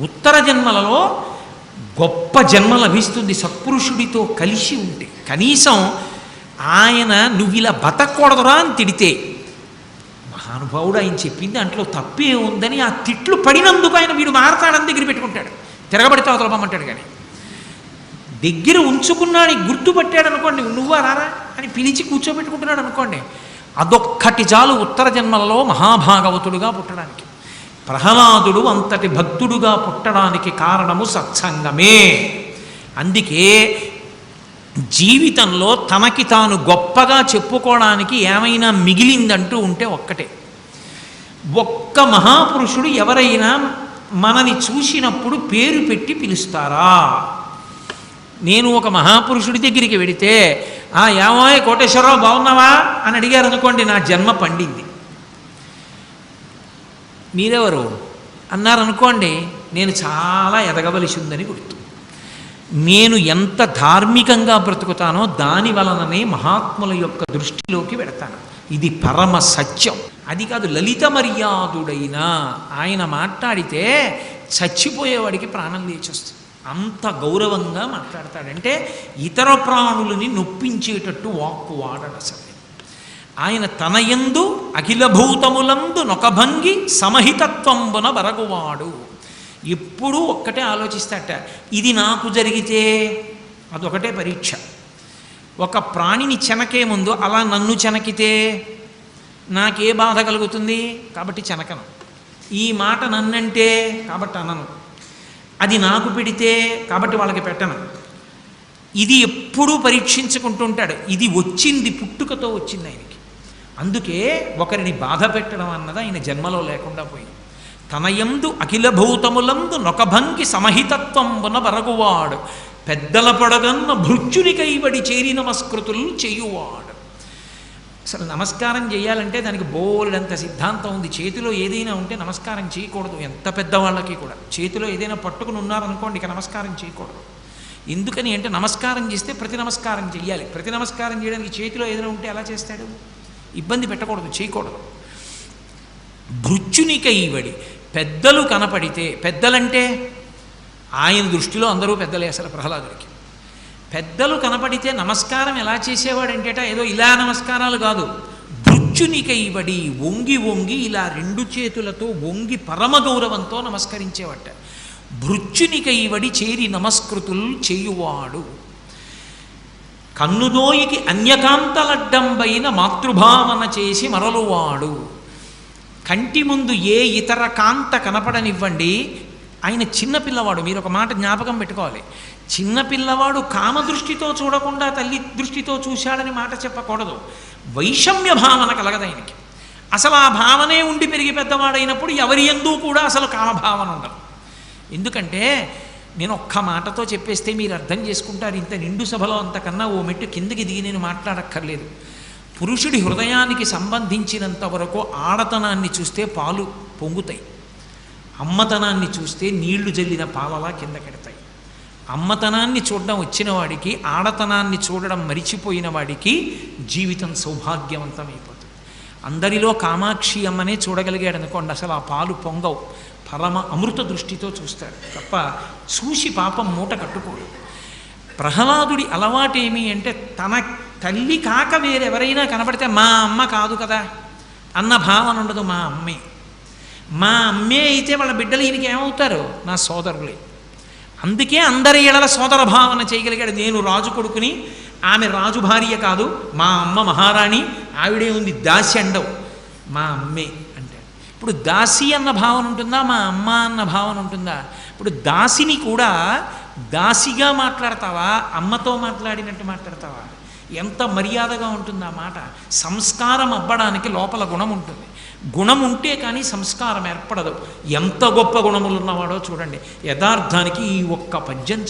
ఉత్తర జన్మలలో గొప్ప జన్మ లభిస్తుంది సత్పురుషుడితో కలిసి ఉంటే. కనీసం ఆయన నువ్వు ఇలా బతకూడదురా అని తిడితే. మహానుభావుడు ఆయన చెప్పింది దాంట్లో తప్పే ఉందని ఆ తిట్లు పడినందుకు ఆయన వీడు మారతాడని దగ్గర పెట్టుకుంటాడు. తిరగబడితే అవతలపమ్మంటాడు కానీ. దగ్గర ఉంచుకున్నాడు గుర్తుపట్టాడు అనుకోండి నువ్వా రారా అని పిలిచి కూర్చోబెట్టుకుంటున్నాడు అనుకోండి. అదొక్కటి చాలు ఉత్తర జన్మలలో మహాభాగవతుడుగా పుట్టడానికి. ప్రహ్లాదుడు అంతటి భక్తుడుగా పుట్టడానికి కారణము సత్సంగమే. అందుకే జీవితంలో తనకి తాను గొప్పగా చెప్పుకోవడానికి ఏమైనా మిగిలిందంటూ ఉంటే ఒక్కటే. ఒక్క మహాపురుషుడు ఎవరైనా మనని చూసినప్పుడు పేరు పెట్టి పిలుస్తారా? నేను ఒక మహాపురుషుడి దగ్గరికి వెడితే ఆ ఏమోయ్ కోటేశ్వరరావు బాగున్నావా? అని అడిగారు అనుకోండి నా జన్మ పండింది. మీరెవరు? అన్నారనుకోండి నేను చాలా ఎదగవలసి ఉందని గుర్తు. నేను ఎంత ధార్మికంగా బ్రతుకుతానో దాని వలననే మహాత్ముల యొక్క దృష్టిలోకి పెడతాను. ఇది పరమ సత్యం. అది కాదు లలిత మర్యాదుడైన ఆయన మాట్లాడితే చచ్చిపోయేవాడికి ప్రాణం లేచొస్తుంది. అంత గౌరవంగా మాట్లాడతాడంటే ఇతర ప్రాణులని నొప్పించేటట్టు వాక్కు వాడడు అసలు. ఆయన తనయందు అఖిలభూతములందు నొకభంగి సమహితత్వంబున బరగువాడు. ఎప్పుడూ ఒక్కటే ఆలోచిస్తాట ఇది నాకు జరిగితే అదొకటే పరీక్ష. ఒక ప్రాణిని చెనకే ముందు అలా నన్ను చెనకితే నాకే బాధ కలుగుతుంది కాబట్టి చెనకను. ఈ మాట నన్నంటే కాబట్టి అనను. అది నాకు పెడితే కాబట్టి వాళ్ళకి పెట్టను. ఇది ఎప్పుడూ పరీక్షించుకుంటుంటాడు. ఇది వచ్చింది పుట్టుకతో వచ్చింది ఆయనకి. అందుకే ఒకరిని బాధ పెట్టడం అన్నది ఆయన జన్మలో లేకుండా పోయింది. తనయందు అఖిల భూతములందు నొకభంగి సమహితత్వంబున బరగువాడు. పెద్దల పడగన్న భృత్యుని కైబడి చేరి నమస్కృతులు చేయువాడు. అసలు నమస్కారం చేయాలంటే దానికి బోలెడంత సిద్ధాంతం ఉంది. చేతిలో ఏదైనా ఉంటే నమస్కారం చేయకూడదు. ఎంత పెద్దవాళ్ళకి కూడా. చేతిలో ఏదైనా పట్టుకుని ఉన్నారనుకోండి ఇక నమస్కారం చేయకూడదు. ఎందుకని అంటే నమస్కారం చేస్తే ప్రతి నమస్కారం చేయాలి ప్రతి నమస్కారం చేయడానికి చేతిలో ఏదైనా ఉంటే ఎలా చేస్తాడు? ఇబ్బంది పెట్టకూడదు చేయకూడదు. భృత్యునికైవడి పెద్దలు కనపడితే పెద్దలంటే ఆయన దృష్టిలో అందరూ పెద్దలే అసలు ప్రహ్లాదుడికి. పెద్దలు కనపడితే నమస్కారం ఎలా చేసేవాడంటేట ఏదో ఇలా నమస్కారాలు కాదు. భృత్యునికైవడి వంగి వంగి ఇలా రెండు చేతులతో వంగి పరమ గౌరవంతో నమస్కరించేవాట భృత్యునికైవడి చేరి నమస్కృతులు చేయువాడు. కన్నుదోయికి అన్యకాంతలడ్డంబైన మాతృభావన చేసి మరలువాడు. కంటి ముందు ఏ ఇతర కాంత కనపడనివ్వండి ఆయన చిన్నపిల్లవాడు మీరు ఒక మాట జ్ఞాపకం పెట్టుకోవాలి. చిన్నపిల్లవాడు కామదృష్టితో చూడకుండా తల్లి దృష్టితో చూశాడని మాట చెప్పకూడదు. వైషమ్య భావన కలగదు ఆయనకి. అసలు ఆ భావనే ఉండి పెరిగి పెద్దవాడైనప్పుడు ఎవరి ఎందు కూడా అసలు కామభావన ఉండదు. ఎందుకంటే నేను ఒక్క మాటతో చెప్పేస్తే మీరు అర్థం చేసుకుంటారు. ఇంత నిండు సభలో అంతకన్నా ఓ మెట్టు కిందకి దిగి నేను మాట్లాడక్కర్లేదు. పురుషుడి హృదయానికి సంబంధించినంత వరకు ఆడతనాన్ని చూస్తే పాలు పొంగుతాయి. అమ్మతనాన్ని చూస్తే నీళ్ళు జల్లిన పాలలా కిందకెడతాయి అమ్మతనాన్ని చూడడం వచ్చిన వాడికి ఆడతనాన్ని చూడడం మరిచిపోయిన వాడికి జీవితం సౌభాగ్యవంతమైపోతుంది. అందరిలో కామాక్షి అమ్మనే చూడగలిగాడు అనుకోండి అసలు ఆ పాలు పొంగవు. పరమ అమృత దృష్టితో చూస్తాడు తప్ప చూసి పాపం మూట కట్టుకోడు. ప్రహ్లాదుడి అలవాటేమి అంటే తన తల్లి కాక వేరెవరైనా కనపడితే మా అమ్మ కాదు కదా అన్న భావన ఉండదు మా అమ్మే. మా అమ్మే అయితే వాళ్ళ బిడ్డలు ఈయనకి ఏమవుతారు? నా సోదరులే. అందుకే అందరి ఇళ్ళ సోదర భావన చేయగలిగాడు నేను రాజు కొడుకుని. ఆమె రాజు భార్య కాదు మా అమ్మ మహారాణి ఆవిడే ఉంది దాసి అండవు మా అమ్మే. ఇప్పుడు దాసి అన్న భావన ఉంటుందా? మా అమ్మ అన్న భావన ఉంటుందా? ఇప్పుడు దాసిని కూడా దాసిగా మాట్లాడతావా? అమ్మతో మాట్లాడినట్టు మాట్లాడతావా? ఎంత మర్యాదగా ఉంటుంది ఆ మాట? సంస్కారం అవ్వడానికి లోపల గుణం ఉంటుంది. గుణం ఉంటే కానీ సంస్కారం ఏర్పడదు. ఎంత గొప్ప గుణములు ఉన్నవాడో చూడండి. యథార్థానికి ఈ ఒక్క పద్యం